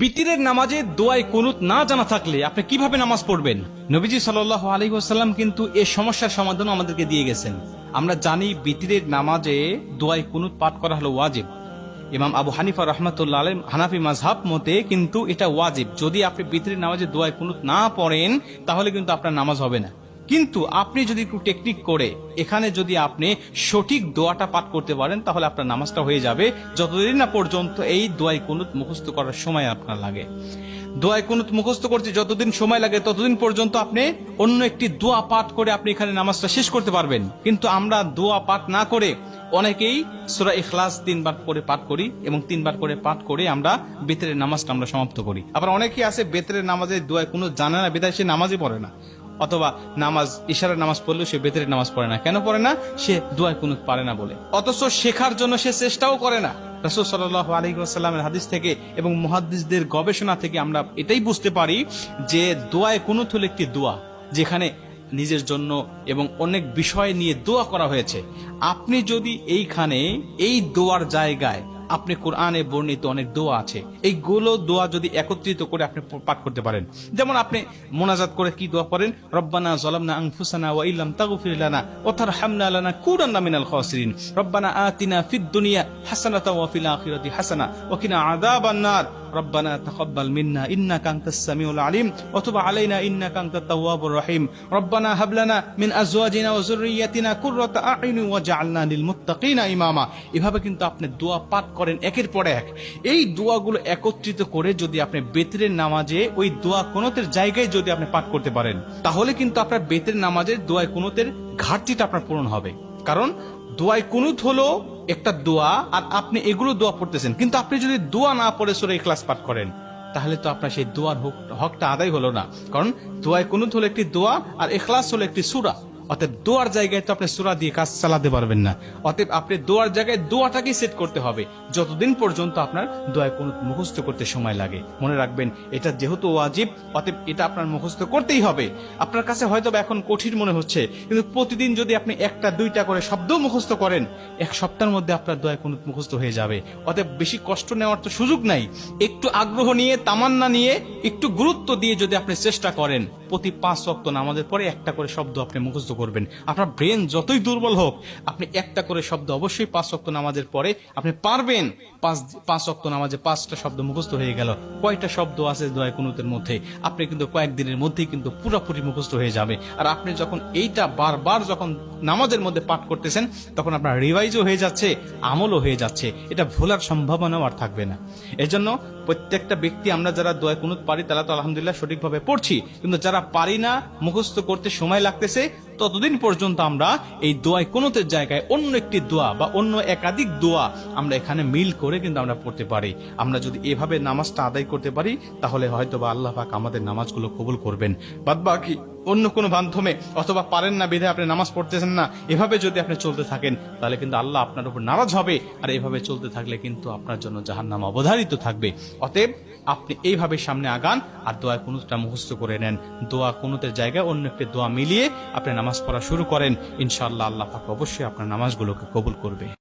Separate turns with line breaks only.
বিতিরের নামাজে দোয়ায় কুনুত না জানা থাকলে আপনি কীভাবে নামাজ পড়বেন? নবীজি সাল্লাহ আলী আসাল্লাম কিন্তু এ সমস্যার সমাধান আমাদেরকে দিয়ে গেছেন। আমরা জানি বিতিরের নামাজে দোয়ায় কুনুত পাঠ করা হলো ওয়াজিব। ইমাম আবু হানিফা রহমতুল্লাহ আলম হানাফি মাজহাব মতে কিন্তু এটা ওয়াজিব। যদি আপনি বিতিরের নামাজে দোয়ায় কুনুত না পড়েন, তাহলে কিন্তু আপনার নামাজ হবে না। কিন্তু আপনি যদি একটু টেকনিক করে, এখানে যদি আপনি সঠিক দোয়াটা পাঠ করতে পারেন, তাহলে আপনার নামাজটা হয়ে যাবে। যতদিন না পর্যন্ত এই দোয়াই কুনুত মুখস্থ করার সময় আপনার লাগে। দোয়াই কুনুত মুখস্থ করতে যতদিন সময় লাগে, ততদিন পর্যন্ত আপনি অন্য একটি দোয়া পাঠ করে আপনি এখানে নামাজটা শেষ করতে পারবেন। কিন্তু আমরা দোয়া পাঠ না করে অনেকেই সুরা ইখলাস তিনবার করে পাঠ করি এবং তিনবার করে পাঠ করে আমরা বেতরের নামাজটা আমরা সমাপ্ত করি। আবার অনেকেই আছে বেতরের নামাজে দোয়ায় কোনো জানে না বেদায় সে নামাজই পড়ে না। অথবা নামাজ, ইশারার নামাজ পড়লেও সে বেতের নামাজ পড়ে না। কেন পড়ে না? সে দোয়ায় কোনো পারে না বলে। অথচ শেখার জন্য সে চেষ্টাও করে না। রসুল সাল্লাহ আলহিমের হাদিস থেকে এবং মহাদিসদের গবেষণা থেকে আমরা এটাই বুঝতে পারি যে দোয়ায় কোনো হলো একটি দোয়া, যেখানে নিজের জন্য এবং অনেক বিষয় নিয়ে দোয়া করা হয়েছে। আপনি যদি এইখানে এই দোয়ার জায়গায় আপনি কোরআনে বর্ণিত অনেক দোয়া আছে। এইগুলো দোয়া যদি একত্রিত করে আপনি পাঠ করতে পারেন। যেমন আপনি মোনাজাত করে কি দোয়া পড়েন? রব্বানা জলামনা আংফুসানা ওয়া ইল্লাম তাগফির লানা ওয়া তারহামনা লানা কুনান্না মিনাল খাসিরিন। রব্বানা আতিনা ফিদ দুনিয়া হাসানাতাও ওয়া ফিল আখিরাতি হাসানা ওয়া কিনা আযাবান নার। রব্বানা তাকাব্বাল মিন্না, ইন্নাকা আনতাস সামিউল আলিম অথবা আলাইনা, ইন্নাকা আনতাত তাওয়াবুর রহিম। রব্বানা হাব লানা মিন আজওয়াজিনা ওয়া যুররিয়াতিনা কুররাতা আ'ইউনি ওয়াজআলনা লিল মুত্তাকিনা ইমামা। এভাবে কিন্তু আপনি দোয়া পাঠ করেন একের পর এক। এই দোয়াগুলো একত্রিত করে যদি আপনি বেতরের নামাজে ওই দোয়া কোনোতের জায়গায় যদি আপনি পাঠ করতে পারেন, তাহলে কিন্তু আপনার বেতের নামাজের দোয়ায় কোনোতের ঘাটতিটা আপনার পূরণ হবে। কারণ দোয়াই কুনুত হলো একটা দোয়া আর আপনি এগুলো দোয়া পড়তেছেন। কিন্তু আপনি যদি দোয়া না পড়ে সরে ক্লাস পাঠ করেন, তাহলে তো আপনার সেই দোয়ার হক- হকটা আদায় হলো না। কারণ দোয়ায় কুনুত হলো একটি দোয়া আর এখলাস হলো একটি সুরা। অতএব দোয়ার জায়গায় তো আপনি সুরা দিয়ে কাজ চালাতে পারবেন না। অতএব আপনি দোয়ার জায়গায় দোয়াটাকেই সেট করতে হবে। যতদিন পর্যন্ত আপনার দোয়ায় কোনো মুখস্থ করতে সময় লাগে। মনে রাখবেন, এটা যেহেতু ওয়াজিব, অতএব এটা আপনার মুখস্থ করতেই হবে। আপনার কাছে হয়তো এখন কঠিন মনে হচ্ছে, কিন্তু প্রতিদিন যদি আপনি একটা, দুইটা করে শব্দ মুখস্থ করেন, এক সপ্তাহের মধ্যে আপনার দোয়ায় কোনো মুখস্থ হয়ে যাবে। অতএব বেশি কষ্ট নেওয়ার তো সুযোগ নাই। একটু আগ্রহ নিয়ে, তামান্না নিয়ে, একটু গুরুত্ব দিয়ে যদি আপনি চেষ্টা করেন, প্রতি পাঁচ অক্ত নামাজের পরে একটা করে শব্দ আপনি মুখস্থ করবেন। আপনার ব্রেন যতই দুর্বল হোক, আপনি একটা করে শব্দ অবশ্যই পাঁচ অক্ত নামাজের পরে আপনি পারবেন। পাঁচ পাঁচ অক্ত নামাজে পাঁচটা শব্দ মুখস্থ হয়ে গেল। কয়টা শব্দ আছে দোয়া কুনুতের মধ্যে? আপনি কিন্তু কয়েকদিনের মধ্যেই কিন্তু পুরোপুরি মুখস্থ হয়ে যাবে। আর আপনি যখন এইটা বারবার যখন নামাজের মধ্যে পাঠ করতেছেন, তখন আপনার রিভাইজও হয়ে যাচ্ছে, আমলও হয়ে যাচ্ছে। এটা ভোলার সম্ভাবনাও আর থাকবে না। এজন্য প্রত্যেকটা ব্যক্তি, আমরা যারা দোয়া কুনুত পারি, তারা তো আলহামদুলিল্লাহ সঠিকভাবে পড়ছি। কিন্তু যারা পারি না, মুখস্থ করতে সময় লাগতেছে ততদিন পর্যন্ত আমরা এই দোয়ায় কোনোতের জায়গায় অন্য একটি দোয়া বা অন্য একাধিক দোয়া আমরা এখানে মিল করে কিন্তু আমরা পড়তে পারি। আমরা যদি এভাবে নামাজটা আদায় করতে পারি, তাহলে হয়তো বা আল্লাহ পাক আমাদের নামাজগুলো কবুল করবেন। বাদ বাকি অন্য কোনো মাধ্যমে অথবা পারেন না, বেঁধে আপনি নামাজ পড়তেছেন না, এভাবে যদি আপনি চলতে থাকেন, তাহলে কিন্তু আল্লাহ আপনার উপর নারাজ হবে। আর এভাবে চলতে থাকলে কিন্তু আপনার জন্য জাহান নাম অবধারিত থাকবে। অতএব আপনি এইভাবে সামনে আগান আর দোয়া কুনুতটা মুখস্থ করে নেন। দোয়া কুনুতের জায়গায় অন্য একটি দোয়া মিলিয়ে আপনি নামাজ পড়া শুরু করেন। ইনশাআল্লাহ আল্লাহ অবশ্যই আপনার নামাজগুলোকে কবুল করবে।